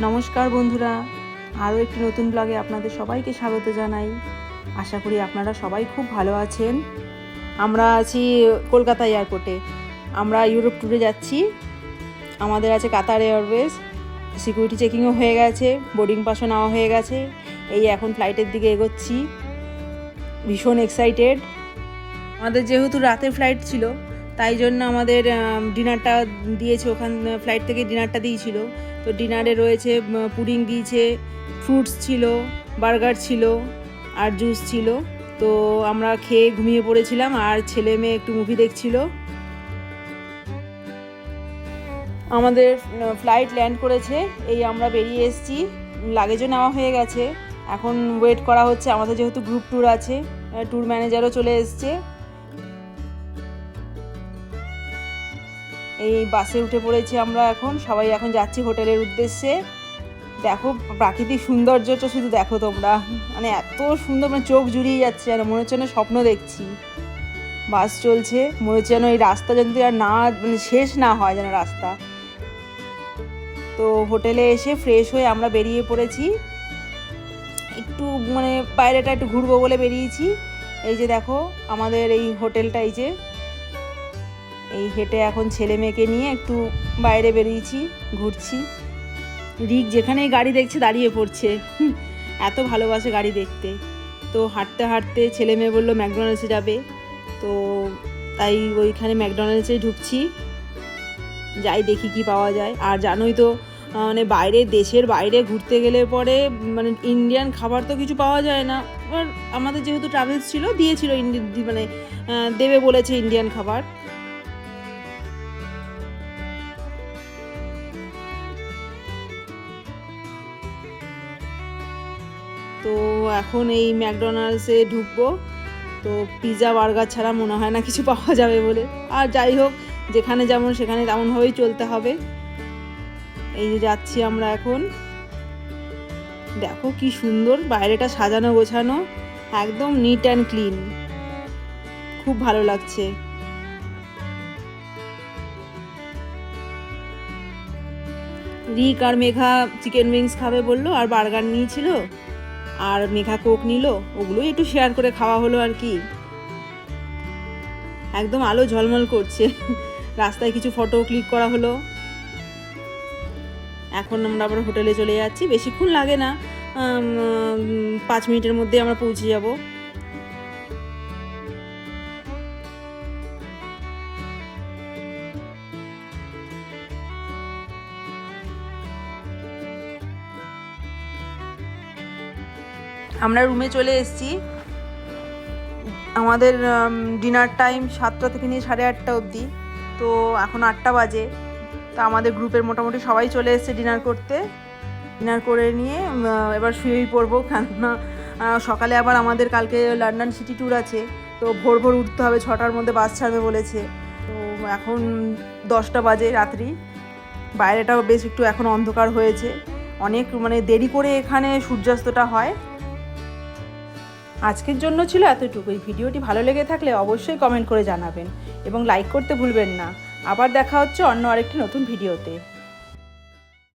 নমস্কার বন্ধুরা, আরও একটি নতুন ব্লগে আপনাদের সবাইকে স্বাগত জানাই। আশা করি আপনারা সবাই খুব ভালো আছেন। আমরা আছি কলকাতা এয়ারপোর্টে। আমরা ইউরোপ ট্যুরে যাচ্ছি। আমাদের আছে কাতার এয়ারওয়েজ। সিকিউরিটি চেকিংও হয়ে গেছে, বোর্ডিং পাসও নেওয়া হয়ে গেছে। এই এখন ফ্লাইটের দিকে এগোচ্ছি। ভীষণ এক্সাইটেড। আমাদের যেহেতু রাতের ফ্লাইট ছিল তাই জন্য আমাদের ডিনারটা দিয়েছে ওখান ফ্লাইট থেকে ডিনারটা দিয়েছিল। তো ডিনারে রয়েছে পুডিং দিয়েছে ফ্রুটস ছিল বার্গার ছিল, আর জুস ছিল। তো আমরা খেয়ে ঘুমিয়ে পড়েছিলাম, আর ছেলে মেয়ে একটু মুভি দেখছিল। আমাদের ফ্লাইট ল্যান্ড করেছে, এই আমরা বেরিয়ে এসেছি লাগেজও নেওয়া হয়ে গেছে। এখন ওয়েট করা হচ্ছে, আমাদের যেহেতু গ্রুপ ট্যুর আছে ট্যুর ম্যানেজারও চলে এসছে। এই বাসে উঠে পড়েছি আমরা এখন। সবাই এখন যাচ্ছি হোটেলের উদ্দেশ্যে। দেখো, প্রাকৃতিক সৌন্দর্যটা শুধু দেখো তোমরা। মানে এত সুন্দর মানে চোখ জুড়িয়ে যাচ্ছে, আর মনে হচ্ছে স্বপ্ন দেখছি। বাস চলছে, মনে হচ্ছে যেন এই রাস্তা যেন আর না মানে শেষ না হয় যেন রাস্তা। তো হোটেলে এসে ফ্রেশ হয়ে আমরা বেরিয়ে পড়েছি। একটু মানে বাইরেটা একটু ঘুরবো বলে বেরিয়েছি। এই যে দেখো, আমাদের এই হোটেলটা, এই যে এই হেঁটে এখন ছেলে মেয়েকে নিয়ে একটু বাইরে বেরিয়েছি, ঘুরছি। রিক যেখানেই গাড়ি দেখছে দাঁড়িয়ে পড়ছে। এত ভালোবাসে গাড়ি দেখতে। তো হাঁটতে হাঁটতে ছেলে মেয়ে বলল ম্যাকডোনাল্ডসে যাবে। তো তাই ওইখানে ম্যাকডোনাল্ডসে ঢুকছি। যাই দেখি কি পাওয়া যায়। আর জানোই তো মানে বাইরে, দেশের বাইরে ঘুরতে গেলে পরে মানে ইন্ডিয়ান খাবার তো কিছু পাওয়া যায় না। আমাদের যেহেতু ট্রাভেলস ছিল, দিয়েছিল মানে দেবে বলেছে ইন্ডিয়ান খাবার। তো এখন এই ম্যাকডোনাল্ডসে ঢুকবো। তো পিৎজা বার্গার ছাড়া মনে হয় না কিছু পাওয়া যাবে বলে। আর যাই হোক, যেখানে যেমন সেখানে তেমনভাবেই চলতে হবে। এই যে যাচ্ছি আমরা এখন। দেখো কি সুন্দর বাইরেটা সাজানো গোছানো, একদম নিট অ্যান্ড ক্লিন খুব ভালো লাগছে। রিক আর মেঘা চিকেন উইংস খাবে বলল, আর বার্গার নিয়েছিল। আর মেঘা কোক নিল, ওগুলোই একটু শেয়ার করে খাওয়া হলো আর কি। একদম আলো ঝলমল করছে। রাস্তায় কিছু ফটো ক্লিক করা হলো। এখন আমরা আবার হোটেলে চলে যাচ্ছি। বেশিক্ষণ লাগে না। পাঁচ মিনিটের মধ্যে আমরা পৌঁছে যাব। আমরা রুমে চলে এসেছি। আমাদের ডিনার টাইম সাতটা থেকে নিয়ে সাড়ে আটটা অবধি। তো এখন আটটা বাজে। তা আমাদের গ্রুপের মোটামুটি সবাই চলে এসেছে ডিনার করতে। ডিনার করে নিয়ে এবার শুয়েই পড়ব। কেননা সকালে আবার আমাদের কালকে লন্ডন সিটি ট্যুর আছে। তো ভোর ভোর উঠতে হবে, ছটার মধ্যে বাস ছাড়বে বলেছে। তো এখন দশটা বাজে রাত্রি। বাইরেটাও বেশ একটু এখন অন্ধকার হয়েছে। অনেক মানে দেরি করে এখানে সূর্যাস্তটা হয়। আজকের জন্য ছিল এতটুকুই ভিডিওটি ভালো লেগে থাকলে অবশ্যই কমেন্ট করে জানাবেন এবং লাইক করতে ভুলবেন না। আবার দেখা হচ্ছে অন্য আরেকটি নতুন ভিডিওতে।